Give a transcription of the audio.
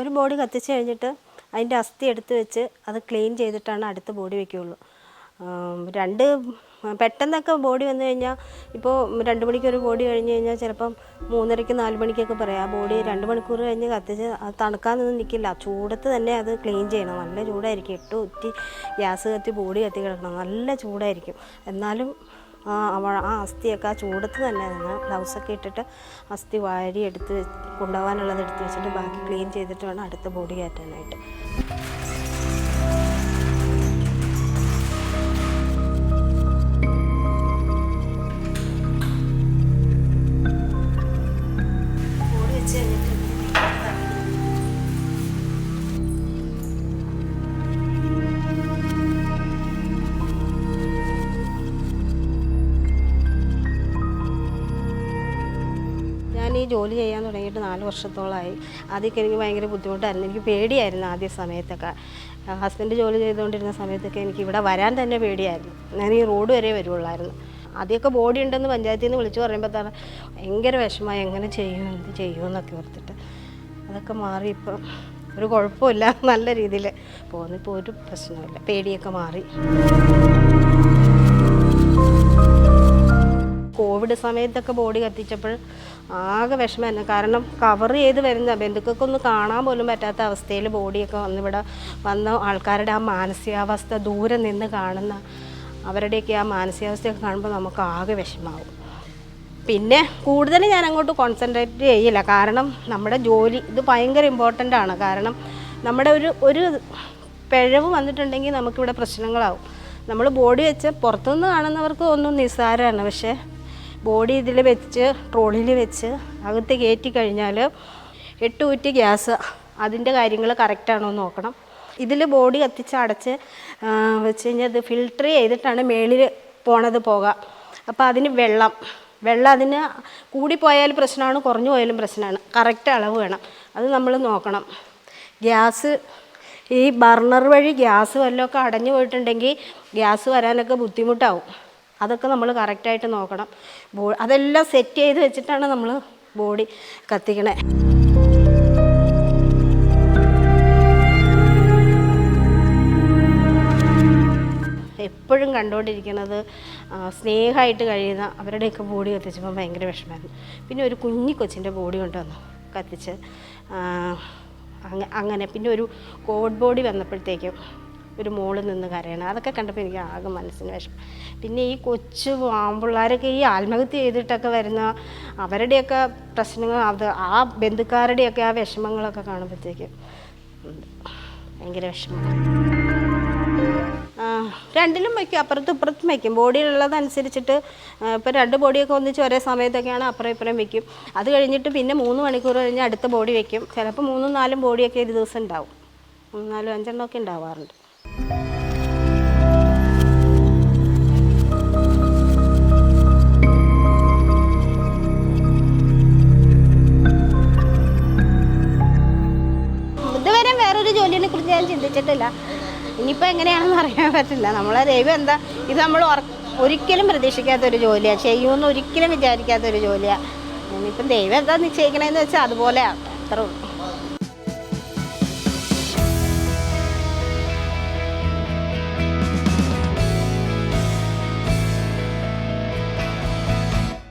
ഒരു ബോഡി കത്തിച്ച് കഴിഞ്ഞിട്ട് അതിന്റെ അസ്ഥി എടുത്ത് വെച്ച് അത് ക്ലീൻ ചെയ്തിട്ടാണ് അടുത്ത ബോഡി വെക്കുകയുള്ളൂ രണ്ട് പെട്ടെന്നൊക്കെ ബോഡി വന്നു കഴിഞ്ഞാൽ ഇപ്പോൾ രണ്ട് മണിക്കൊരു ബോഡി കഴിഞ്ഞ് കഴിഞ്ഞാൽ ചിലപ്പം മൂന്നരയ്ക്ക് നാല് മണിക്കൊക്കെ പറയാം. ആ ബോഡി രണ്ട് മണിക്കൂർ കഴിഞ്ഞ് കത്തിച്ച് തണുക്കാനൊന്നും നിൽക്കില്ല. ചൂടത്ത് തന്നെ അത് ക്ലീൻ ചെയ്യണം. നല്ല ചൂടായിരിക്കും. ഇട്ട് ഉറ്റി ഗ്യാസ് കത്തി ബോഡി കത്തി കിടക്കണം. നല്ല ചൂടായിരിക്കും. എന്നാലും ആ അസ്ഥിയൊക്കെ ആ ചൂടത്ത് തന്നെ നിന്ന് ബ്ലൗസൊക്കെ ഇട്ടിട്ട് അസ്ഥി വാരി എടുത്ത് കൊണ്ടുപോകാനുള്ളത് എടുത്ത് വെച്ചിട്ട് ബാക്കി ക്ലീൻ ചെയ്തിട്ട് വേണം അടുത്ത ബോഡി കയറ്റാനായിട്ട്. ജോലി ചെയ്യാൻ തുടങ്ങിയിട്ട് നാല് വർഷത്തോളമായി ആദ്യമൊക്കെ എനിക്ക് ഭയങ്കര ബുദ്ധിമുട്ടായിരുന്നു. എനിക്ക് പേടിയായിരുന്നു ആദ്യ സമയത്തൊക്കെ. ഹസ്ബൻഡ് ജോലി ചെയ്തുകൊണ്ടിരുന്ന സമയത്തൊക്കെ എനിക്ക് ഇവിടെ വരാൻ തന്നെ പേടിയായിരുന്നു. ഞാൻ ഈ റോഡ് വരെ വരുള്ളായിരുന്നു ആദ്യമൊക്കെ ബോഡി ഉണ്ടെന്ന് പഞ്ചായത്തിൽ നിന്ന് വിളിച്ചു പറയുമ്പോൾ തന്നെ ഭയങ്കര വിഷമമായി എങ്ങനെ ചെയ്യും? എന്ത് ചെയ്യുമെന്നൊക്കെ ഓർത്തിട്ട്. അതൊക്കെ മാറി ഇപ്പം ഒരു കുഴപ്പമില്ല. നല്ല രീതിയിൽ പോകുന്നിപ്പോൾ ഒരു പ്രശ്നമില്ല പേടിയൊക്കെ മാറി. കോവിഡ് സമയത്തൊക്കെ ബോഡി കത്തിച്ചപ്പോൾ ആകെ വിഷമം തന്നെ കാരണം കവർ ചെയ്ത് വരുന്ന ബന്ധുക്കൾക്കൊന്നും കാണാൻ പോലും പറ്റാത്ത അവസ്ഥയിൽ ബോഡിയൊക്കെ വന്നിവിടെ വന്ന ആൾക്കാരുടെ ആ മാനസികാവസ്ഥ ദൂരെ നിന്ന് കാണുന്ന അവരുടെയൊക്കെ ആ മാനസികാവസ്ഥയൊക്കെ കാണുമ്പോൾ നമുക്ക് ആകെ വിഷമാവും പിന്നെ കൂടുതൽ ഞാൻ അങ്ങോട്ട് കോൺസെൻട്രേറ്റ് ചെയ്യില്ല. കാരണം നമ്മുടെ ജോലി ഇത് ഭയങ്കര ഇമ്പോർട്ടന്റ് ആണ്. കാരണം നമ്മുടെ ഒരു ഒരു പിഴവ് വന്നിട്ടുണ്ടെങ്കിൽ നമുക്കിവിടെ പ്രശ്നങ്ങളാവും. നമ്മൾ ബോഡി വെച്ച് പുറത്തുനിന്ന് കാണുന്നവർക്ക് ഒന്നും നിസ്സാരമാണ് പക്ഷേ ബോഡി ഇതിൽ വെച്ച് ട്രോളിയിൽ വെച്ച് അകത്ത് കയറ്റി കഴിഞ്ഞാൽ എട്ട് കുറ്റി ഗ്യാസ് അതിന്റെ കാര്യങ്ങൾ കറക്റ്റാണോ എന്ന് നോക്കണം. ഇതിൽ ബോഡി കത്തിച്ച് അടച്ച് വെച്ച് കഴിഞ്ഞാൽ അത് ഫിൽട്ടർ ചെയ്തിട്ടാണ് മേളിൽ പോണത് പോക. അപ്പോൾ അതിന് വെള്ളം വെള്ളം അതിന് കൂടിപ്പോയാൽ പ്രശ്നമാണ് കുറഞ്ഞു പോയാലും പ്രശ്നമാണ് കറക്റ്റ് അളവ് വേണം. അത് നമ്മൾ നോക്കണം. ഗ്യാസ് ഈ ബർണർ വഴി ഗ്യാസ് വല്ലതൊക്കെ അടഞ്ഞു പോയിട്ടുണ്ടെങ്കിൽ ഗ്യാസ് വരാനൊക്കെ ബുദ്ധിമുട്ടാവും. അതൊക്കെ നമ്മൾ കറക്റ്റായിട്ട് നോക്കണം. ബോ അതെല്ലാം സെറ്റ് ചെയ്ത് വെച്ചിട്ടാണ് നമ്മൾ ബോഡി കത്തിക്കണേ. എപ്പോഴും കണ്ടുകൊണ്ടിരിക്കുന്നത് സ്നേഹമായിട്ട് കഴിയുന്ന അവരുടെയൊക്കെ ബോഡി കത്തിച്ചപ്പോൾ ഭയങ്കര വിഷമമായിരുന്നു. പിന്നെ ഒരു കുഞ്ഞി കൊച്ചിന്റെ ബോഡി കൊണ്ടുവന്നു കത്തിച്ച്. അങ്ങനെ. പിന്നെ ഒരു കോഡ് ബോഡി വന്നപ്പോഴത്തേക്കും ഒരു മോൾ നിന്ന് കരയണം. അതൊക്കെ കണ്ടപ്പോൾ എനിക്ക് ആകെ മനസ്സിന് വിഷമം പിന്നെ ഈ കൊച്ചു ആമ്പിള്ളേരൊക്കെ ഈ ആത്മഹത്യ ചെയ്തിട്ടൊക്കെ വരുന്ന അവരുടെയൊക്കെ പ്രശ്നങ്ങൾ അത് ആ ബന്ധുക്കാരുടെയൊക്കെ ആ വിഷമങ്ങളൊക്കെ കാണുമ്പോഴത്തേക്കും. ഭയങ്കര വിഷമം. രണ്ടിലും വയ്ക്കും. അപ്പുറത്തും ഇപ്പുറത്തും വയ്ക്കും. ബോഡിയിലുള്ളതനുസരിച്ചിട്ട് ഇപ്പോൾ രണ്ട് ബോഡിയൊക്കെ ഒന്നിച്ച് ഒരേ സമയത്തൊക്കെയാണ് അപ്പുറം ഇപ്പുറം വയ്ക്കും. അത് കഴിഞ്ഞിട്ട് പിന്നെ മൂന്ന് മണിക്കൂർ കഴിഞ്ഞ് അടുത്ത ബോഡി വയ്ക്കും. ചിലപ്പോൾ മൂന്നും നാലും ബോഡിയൊക്കെ ഒരു ദിവസം ഉണ്ടാവും. മൂന്നും നാലും അഞ്ചെണ്ണമൊക്കെ ഉണ്ടാവാറുണ്ട്. ജോലിനെ കുറിച്ച് ഞാൻ ചിന്തിച്ചിട്ടില്ല. ഇനിയിപ്പോൾ എങ്ങനെയാണെന്ന് അറിയാൻ പറ്റില്ല. നമ്മളെ ദൈവം എന്താ ഇത് നമ്മൾ ഒരിക്കലും പ്രതീക്ഷിക്കാത്ത ഒരു ജോലിയാണ് ചെയ്യുമെന്ന് ഒരിക്കലും വിചാരിക്കാത്ത ഒരു ജോലിയാണ് ഇനിയിപ്പം ദൈവം എന്താ നിശ്ചയിക്കണേന്ന് വെച്ചാൽ അതുപോലെയാണ് അത്രേ ഉള്ളൂ.